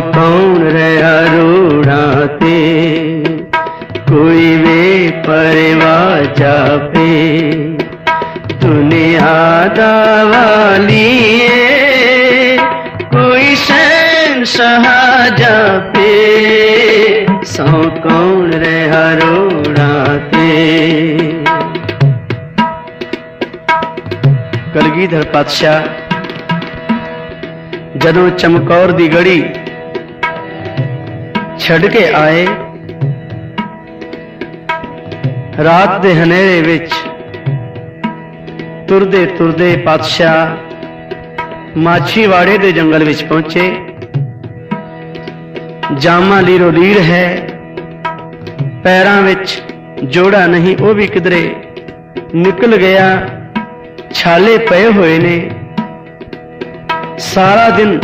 ਕੌਣ ਰਹਾ ਰੋੜਾਂ ਤੇ। ਕੋਈ ਵੇ ਪਰਵਾ ਜਾਪੇ। ਦੁਨੀਆ ਦਾ ਵਾਲੀਏ। ਕੋਈ ਸ਼ੈਨ ਸ਼ਾਹ ਜਾਪੇ ਸੋ ਕੌਣ ਰਹਾ ਰੋੜਾਂ ਤੇ। ਕਲਗੀਧਰ ਪਾਤਸ਼ਾਹ, ਜਦੋਂ ਚਮਕੌਰ ਦੀ ਗੜੀ ਛੱਡ ਕੇ ਆਏ। ਰਾਤ ਦੇ ਹਨੇਰੇ ਵਿੱਚ ਤੁਰਦੇ ਤੁਰਦੇ ਪਾਤਸ਼ਾਹ ਮਾਛੀਵਾੜੇ ਦੇ ਜੰਗਲ ਵਿੱਚ ਪਹੁੰਚੇ। ਜਾਮਾ ਲੀਰੋ ਲੀਰ ਹੈ। ਪੈਰਾਂ ਵਿੱਚ ਜੋੜਾ ਨਹੀਂ, ਉਹ ਵੀ ਕਿਧਰੇ ਨਿਕਲ ਗਿਆ। ਛਾਲੇ ਪਏ ਹੋਏ ਨੇ। ਸਾਰਾ ਦਿਨ